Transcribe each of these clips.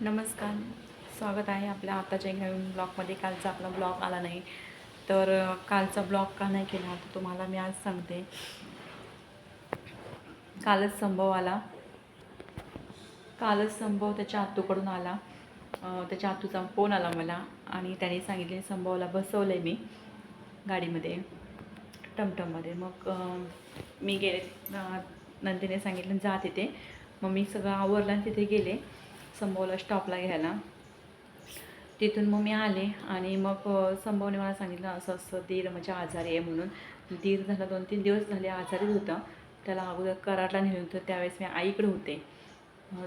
नमस्कार. स्वागत आहे आपल्या आताच्या एक नवीन ब्लॉगमध्ये. कालचा आपला ब्लॉग आला नाही. तर कालचा ब्लॉग का नाही केला तर तुम्हाला मी आज सांगते. कालच संभव आला. कालच संभव त्याच्या आतूकडून आला. त्याच्या आतूचा फोन आला मला आणि त्याने सांगितले संभवला बसवलं आहे मी गाडीमध्ये टमटममध्ये. मग मी गेले अ, नंदिने सांगितलं जा तिथे. मग मी सगळं आवरलं आणि तिथे गेले. संभवला स्टॉपला घ्यायला. तिथून मग मी आले आणि मग संभवने मला सांगितलं असं असं दीर म्हणजे आजारी आहे म्हणून. दीर झाला दोन तीन दिवस झाले आजारीच होता. त्याला अगोदर कराडला नेलं होतं. त्यावेळेस मी आईकडे होते.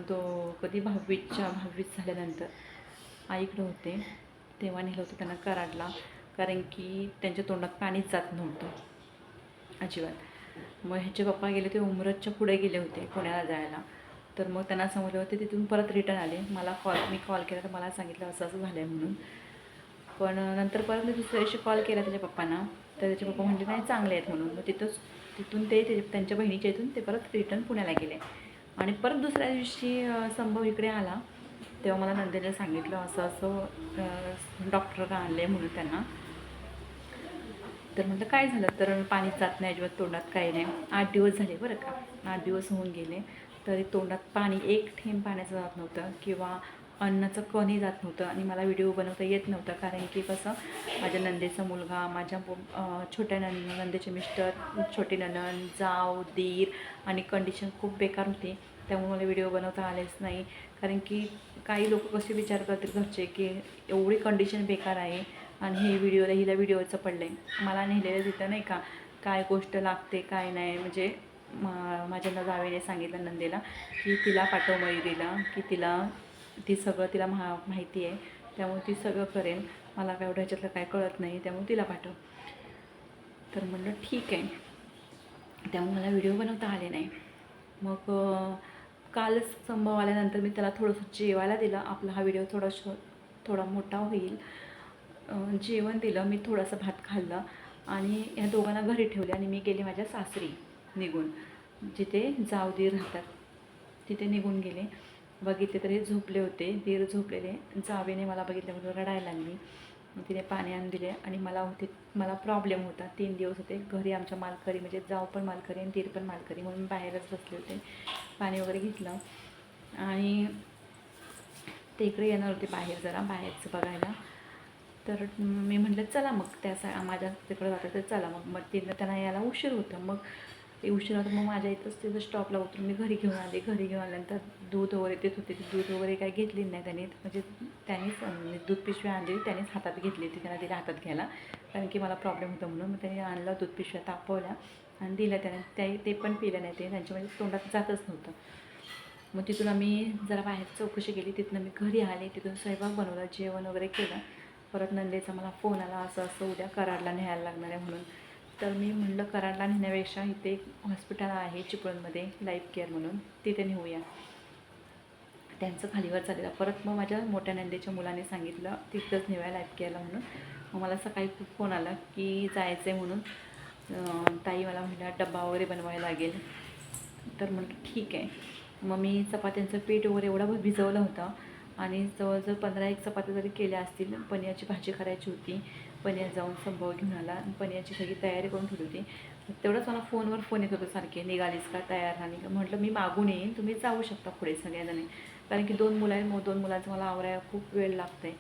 तो कधी भावीच्या भावीत झाल्यानंतर आईकडे होते. तेव्हा नेलं होतं त्यांना कराडला. कारण की त्यांच्या तोंडात पाणीच जात नव्हतं. अजिबात. मग ह्याचे पप्पा गेले ते उमरतच्या पुढे गेले होते पुण्याला जायला. तर मग त्यांना समजलं होते तिथून परत रिटर्न आले. मला कॉल मी कॉल केला तर मला सांगितलं असं असं झालं आहे म्हणून. पण नंतर परत मी दुसऱ्या दिवशी कॉल केला त्याच्या पप्पांना. तर त्याचे पप्पा म्हणले नाही चांगले आहेत म्हणून. मग तिथंच तिथून ते ते- त्यांच्या बहिणीच्या इथून ते परत रिटर्न पुण्याला गेले. आणि परत दुसऱ्या दिवशी संभव इकडे आला. तेव्हा मला नंदिनीला सांगितलं असं असं डॉक्टर का आणले म्हणून त्यांना. तर म्हटलं काय झालं? तर पाणीच जात नाही अजिबात तोंडात काही नाही. आठ दिवस झाले बरं का. आठ दिवस होऊन गेले. तरी तोंडात पाणी एक थेंब पाण्याचं जात नव्हतं किंवा अन्नाचं कणही जात नव्हतं आणि मला व्हिडिओ बनवता येत नव्हता. कारण की कसं माझ्या नंदेचा मुलगा माझ्या पो- छोट्या नंद नंदेचे मिस्टर छोटे ननन जाव दीर आणि कंडिशन खूप बेकार होती. त्यामुळे मला व्हिडिओ बनवता आलेच नाही. कारण की काही लोक कसे विचार करतात घरचे की एवढी कंडिशन बेकार आहे आणि हे व्हिडिओला हिला व्हिडिओचं पडलं आहे मला नेलेलं तिथं नाही का काय गोष्ट लागते काय नाही. म्हणजे मा- माझ्या न जावेने सांगितलं नंदेला की तिला पाठव मयुरीला की तिला ती सगळं तिला महा माहिती आहे. त्यामुळे ती सगळं करेन. मला काय एवढं ह्याच्यातलं काय कळत नाही त्यामुळे तिला पाठव. तर म्हणलं ठीक आहे. त्यामुळे मला व्हिडिओ बनवता आले नाही. मग कालच संभव आल्यानंतर मी त्याला थोडंसं जेवायला दिलं. आपला हा व्हिडिओ थोडासा थोडा मोठा होईल. जेवण दिलं. मी थोडासा भात खाल्लं. आणि ह्या दोघांना घरी ठेवले आणि मी गेले माझ्या सासरी. निघून. जिथे जाव दीर राहतात तिथे निघून गेले. बघितले तर हे झोपले होते. दीर झोपलेले. जावेने मला बघितल्याबरोबर रडायला लागली. मग तिने पाणी आणून दिले आणि मला होते मला प्रॉब्लेम होता. तीन दिवस होते. घरी आमच्या मालकरी म्हणजे जाव पण मालकरी आणि तीर पण मालकरी म्हणून बाहेरच बसले होते. पाणी वगैरे घेतलं. आणि ते इकडे येणार होते बाहेर जरा बाहेरचं बघायला. तर मी म्हटलं चला मग त्या सा माझ्या तिकडे जातं तर चला मग. मग तिथं त्यांना यायला उशीर होतं. मग ते उशिरा तर मग माझ्या इथंच तिथं स्टॉपला उतरून मी घरी घेऊन आले. घरी घेऊन आल्यानंतर दूध वगैरे देत होते. ते दूध वगैरे काही घेतली नाही त्याने. म्हणजे त्यांनीच दूध पिशवी आणली त्यांनीच हातात घेतली होती. त्यांना दिल्या हातात घ्यायला. कारण की मला प्रॉब्लेम होता म्हणून मग त्यांनी आणलं दूध पिशव्या तापवल्या आणि दिल्या त्याने ते ते पण पिलं नाही ते. त्यांच्या म्हणजे तोंडात जातच नव्हतं. मग तिथून आम्ही जरा बाहेर चौकशी केली. तिथून मी घरी आले. तिथून स्वयंपाक बनवला जेवण वगैरे केलं. परत नंदेचा मला फोन आला असं असं उद्या कराडला न्यायला लागणार आहे म्हणून. तर मी म्हणलं कराडला नेण्यापेक्षा इथे एक हॉस्पिटल आहे चिपळूणमध्ये लाईफ केअर म्हणून. तिथे नेऊया. त्यांचं खालीवर चाललेलं. परत मग माझ्या मोठ्या नंदेच्या मुलाने सांगितलं तिथंच नेऊया लाईफ केअरला म्हणून. मग मला सकाळी खूप फोन आला की जायचं आहे म्हणून ताई मला म्हणला डब्बा वगैरे बनवायला लागेल. तर म्हटलं ठीक आहे. मग मी चपात्यांचं पीठ वगैरे एवढं भिजवलं होतं. आणि जवळजवळ पंधरा एक चपात्या जरी केल्या असतील पनीरची भाजी करायची होती पनीर जाऊन संभव घेऊन आला आणि पनीरची सगळी तयारी करून ठेवली होती. तेवढंच मला फोनवर फोन येत होता सारखे निघालीस का? तयार झाली का? म्हटलं मी मागून येईन तुम्ही जाऊ शकता पुढे सगळ्याजणी. कारण की दोन मुलं आहेत मग दोन मुलांचं मला आवरायला खूप वेळ लागतं आहे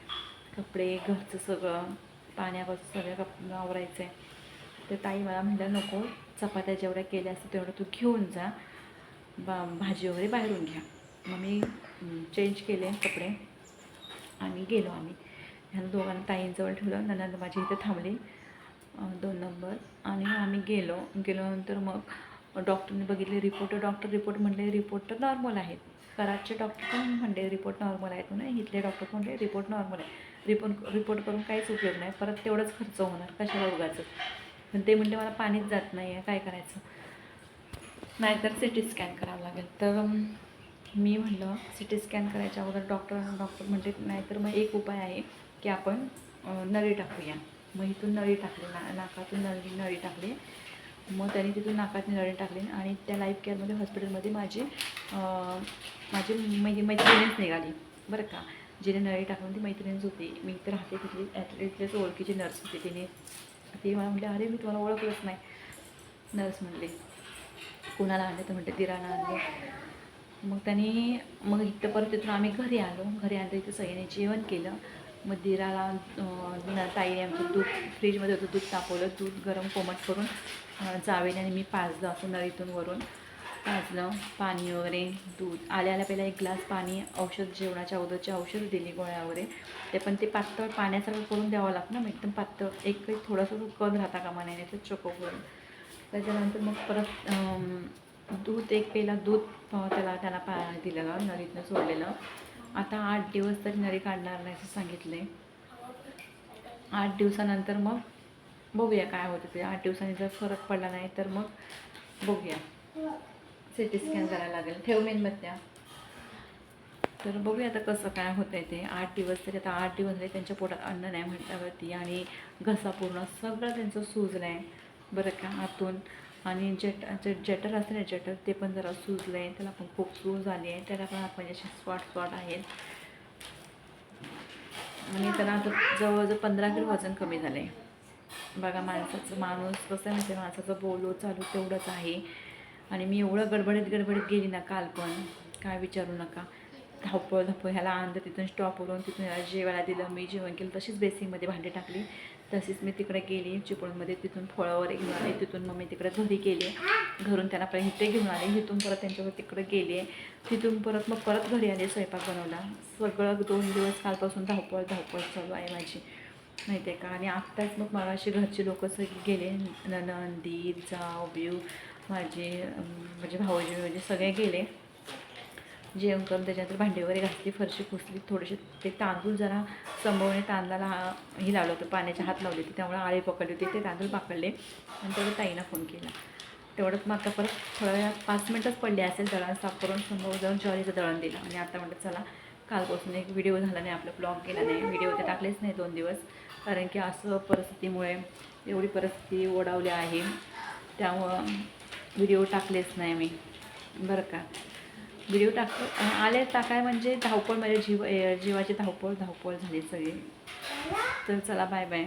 कपडे घरचं सगळं पाण्यापासून सगळं कप आवरायचं आहे तर ताई मला म्हटलं नको चपात्या जेवढ्या केल्या असतील तेवढं तू घेऊन जा. बा भाजी वगैरे बाहेरून घ्या. मग मी चेंज केले कपडे. आणि गेलो आम्ही. ह्या दोघांना ताईंजवळ ठेवलं. नंतर माझी इथे थांबली. दोन नंबर. आणि आम्ही गेलो. गेल्यानंतर मग डॉक्टरने बघितले रिपोर्ट. डॉक्टर रिपोर्ट म्हणले रिपोर्ट तर नॉर्मल आहेत. कराडचे डॉक्टर पण म्हणले रिपोर्ट नॉर्मल आहेत म्हणून इथले डॉक्टर म्हणले रिपोर्ट नॉर्मल आहे. रिपोर्ट रिपोर्ट करून काहीच उपयोग नाही. परत तेवढंच खर्च होणार. कशाला उगाचं पण ते म्हणले मला पाणीच जात नाही आहे काय करायचं? नाहीतर सी टी स्कॅन करावं लागेल. तर मी म्हणलं सी टी स्कॅन करायच्या अगोदर डॉक्टर डॉक्टर म्हणले नाहीतर मग एक उपाय आहे की आपण नळी टाकूया. मग इथून नळी टाकली ना नाकातून नळी नळी टाकली. मग त्यांनी तिथून नाकात नळी टाकली आणि त्या लाईफ केअरमध्ये हॉस्पिटलमध्ये माझी माझी मै मैत्रिणीच निघाली. बरं का? जिने नळी टाकून ती मैत्रिणीच होती. मी तर राहते तिथली ॲथलीटलेच ओळखीची नर्स होती तिने. ती मला म्हटली अरे मी तुम्हाला ओळखलंच नाही. नर्स म्हणली कुणाला आणले? तर म्हणते तिराला आणले. मग त्यांनी मग इथं परत तिथून आम्ही घरी आलो. घरी आलं इथं सगळ्यांनी जेवण केलं. मग दिराला ताईने आमचं दूध फ्रीजमध्ये होतं दूध तापवलं. दूध गरम कोमट करून जावेने आणि मी पाजलं असं नळीतून वरून. पाजलं पाणी वगैरे दूध. आल्या आल्या पहिला एक ग्लास पाणी औषध जेवणाच्या अगोदरची औषध दिली गोळ्या वगैरे ते पण ते पातळ पाण्यासारखं करून द्यावं लागतं ना मग एकदम पातळ. एक काही थोडंसं कण राहता कामा नाही तर चोको करून त्याच्यानंतर मग परत दूध एक पेला दूध त्याला त्याला पा दिलेलं नरीतनं सोडलेलं. आता आठ दिवस तरी नरी काढणार नाही असं सांगितलं आहे आठ दिवसानंतर मग बघूया काय होतं ते. आठ दिवसांनी जर फरक पडला नाही तर मग बघूया. सी टी स्कॅन करायला लागेल. ठेव मेणबत्त्या तर बघूया आता कसं काय होतं आहे ते. आठ दिवस तरी आता आठ दिवस झाले त्यांच्या पोटात अन्न नाही म्हटल्यावरती आणि घसा पूर्ण सगळं त्यांचं सुजलं आहे बरं का आतून. आणि जट जे जटर असतं ना जटर ते पण जरा सुजलं आहे त्याला पण खूप सूज आली आहे. त्याला पण आपण असे स्पॉट स्पॉट आहेत. आणि त्याला आता जवळजवळ पंधरा किलो वजन कमी झालं आहे बघा माणसाचं माणूस कसं आहे म्हणजे माणसाचं बोलो चालू तेवढंच आहे. आणि मी एवढं गडबडीत गडबडीत गेली ना काल पण. काय विचारू नका. धावपळ धावपळ. ह्याला आणलं तिथून स्टॉपवरून तिथून ह्याला जेवायला दिलं. मी जेवण केलं तशीच बेसिंगमध्ये भांडी टाकली. तशीच मी तिकडे गेली चिपळूणमध्ये तिथून फळं वगैरे घेऊन आले तिथून मग मी तिकडे घरी गेले. घरून त्यांना पहिले इथे घेऊन आले इथून परत त्यांच्यावर तिकडे गेले. तिथून परत मग परत घरी आले स्वयंपाक बनवला. सगळं दोन दिवस कालपासून धावपळ धावपळ चालू आहे माझी. माहिती आहे का? आणि आत्ताच मग मला अशी घरचे लोक सगळी गेले. ननंदी जाव बिव माझे म्हणजे भाऊजी म्हणजे सगळे गेले. जेवण करून त्याच्यानंतर भांडी वगैरे घासली फरशी पुसली थोडेसे ते तांदूळ जरा संभवणे तांदळाला हे लावलं होतं पाण्याच्या हात लावले होते त्यामुळे आळे पकडले होते ते तांदूळ पाकडले आणि तेवढं ताईनं फोन केला. तेवढंच मग आता परत थोड्या वेळा पाच मिनटंच पडले असेल दळण साफ करून संभव जाऊन ज्वारीचं दळण दिलं. आणि आता म्हणतात चला कालपासून एक व्हिडिओ झाला नाही आपला ब्लॉग केला नाही व्हिडिओ ते टाकलेच नाही दोन दिवस. कारण की असं परिस्थितीमुळे एवढी परिस्थिती ओढावली आहे त्यामुळं व्हिडिओ टाकलेच नाही मी. बरं का? व्हिडिओ टाक आले टाकाय म्हणजे धावपळ म्हणजे जीव ए, जीवाची धावपळ धावपळ झाली सगळी. तर चला बाय बाय